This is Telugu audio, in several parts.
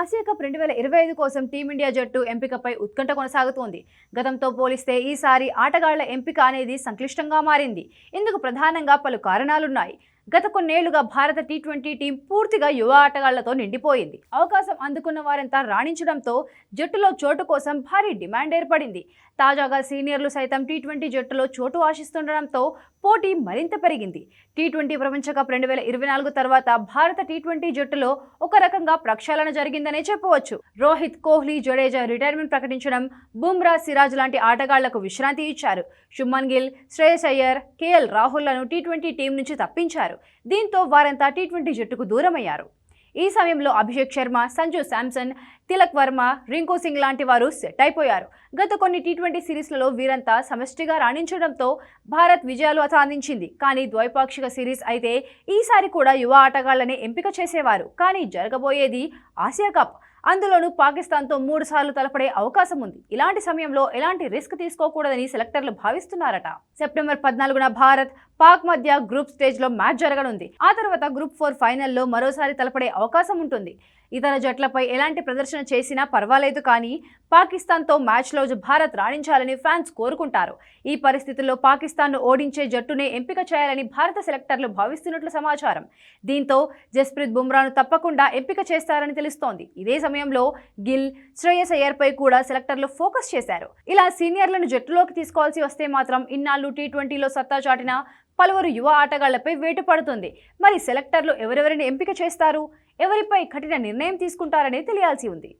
ఆసియా కప్ రెండు వేల ఇరవై ఐదు కోసం టీమిండియా జట్టు ఎంపికపై ఉత్కంఠ కొనసాగుతోంది. గతంతో పోలిస్తే ఈసారి ఆటగాళ్ళ ఎంపిక అనేది సంక్లిష్టంగా మారింది. ఇందుకు ప్రధానంగా పలు కారణాలున్నాయి. గత కొన్నేళ్ళుగా భారత టీ ట్వంటీ టీం పూర్తిగా యువ ఆటగాళ్ళతో నిండిపోయింది. అవకాశం అందుకున్న వారంతా రాణించడంతో జట్టులో చోటు కోసం భారీ డిమాండ్ ఏర్పడింది. తాజాగా సీనియర్లు సైతం టీ ట్వంటీ జట్టులో చోటు ఆశిస్తుండడంతో పోటీ మరింత పెరిగింది. టీ ట్వంటీ ప్రపంచ కప్ రెండు వేల ఇరవై నాలుగు తర్వాత భారత టీ ట్వంటీ జట్టులో ఒక రకంగా ప్రక్షాళన జరిగిందనే చెప్పవచ్చు. రోహిత్ కోహ్లీ జడేజా రిటైర్మెంట్ ప్రకటించడం బుమ్రా సిరాజ్ లాంటి ఆటగాళ్ళకు విశ్రాంతి ఇచ్చారు. Shubman Gill Shreyas Iyer K L T twenty team నుంచి తప్పించారు. దీంతో వారంతా టీ ట్వంటీ జట్టుకు దూరమయ్యారు. ఈ సమయంలో అభిషేక్ శర్మ సంజు శాంసన్ తిలక్ వర్మ రింకు సింగ్ లాంటి వారు సెట్ అయిపోయారు. గత కొన్ని టీ ట్వంటీ సిరీస్లలో వీరంతా సమష్టిగా రాణించడంతో భారత్ విజయాలు సాధించింది కానీ ద్వైపాక్షిక సిరీస్ అయితే ఈసారి కూడా యువ ఆటగాళ్ళనే ఎంపిక చేసేవారు. కానీ జరగబోయేది ఆసియా కప్. అందులోనూ పాకిస్తాన్తో మూడు సార్లు తలపడే అవకాశం ఉంది. ఇలాంటి సమయంలో ఎలాంటి రిస్క్ తీసుకోకూడదని సెలెక్టర్లు భావిస్తున్నారట. సెప్టెంబర్ పద్నాలుగున భారత్ పాక్ మధ్య గ్రూప్ స్టేజ్లో మ్యాచ్ జరగనుంది. ఆ తర్వాత గ్రూప్ ఫోర్ ఫైనల్లో మరోసారి తలపడే అవకాశం ఉంటుంది. ఇతర జట్లపై ఎలాంటి ప్రదర్శన చేసినా పర్వాలేదు కానీ పాకిస్తాన్తో మ్యాచ్లో భారత్ రాణించాలని ఫ్యాన్స్ కోరుకుంటారు. ఈ పరిస్థితుల్లో పాకిస్తాన్ను ఓడించే జట్టునే ఎంపిక చేయాలని భారత సెలెక్టర్లు భావిస్తున్నట్లు సమాచారం. దీంతో జస్ప్రీత్ బుమ్రాను తప్పకుండా ఎంపిక చేస్తారని తెలుస్తోంది. ఇదే సమయంలో గిల్ శ్రేయస్ అయ్యర్పై కూడా సెలెక్టర్లు ఫోకస్ చేశారు. ఇలా సీనియర్లను జట్టులోకి తీసుకోవాల్సి వస్తే మాత్రం ఇన్నాళ్ళు టీ ట్వంటీలో సత్తా చాటిన పలువురు యువ ఆటగాళ్ళపై వేటు పడుతుంది. మరి సెలెక్టర్లు ఎవరెవరిని ఎంపిక చేస్తారు? ఎవరిపై కఠిన నిర్ణయం తీసుకుంటారనే తెలియాల్సి ఉంది.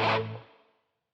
Yeah.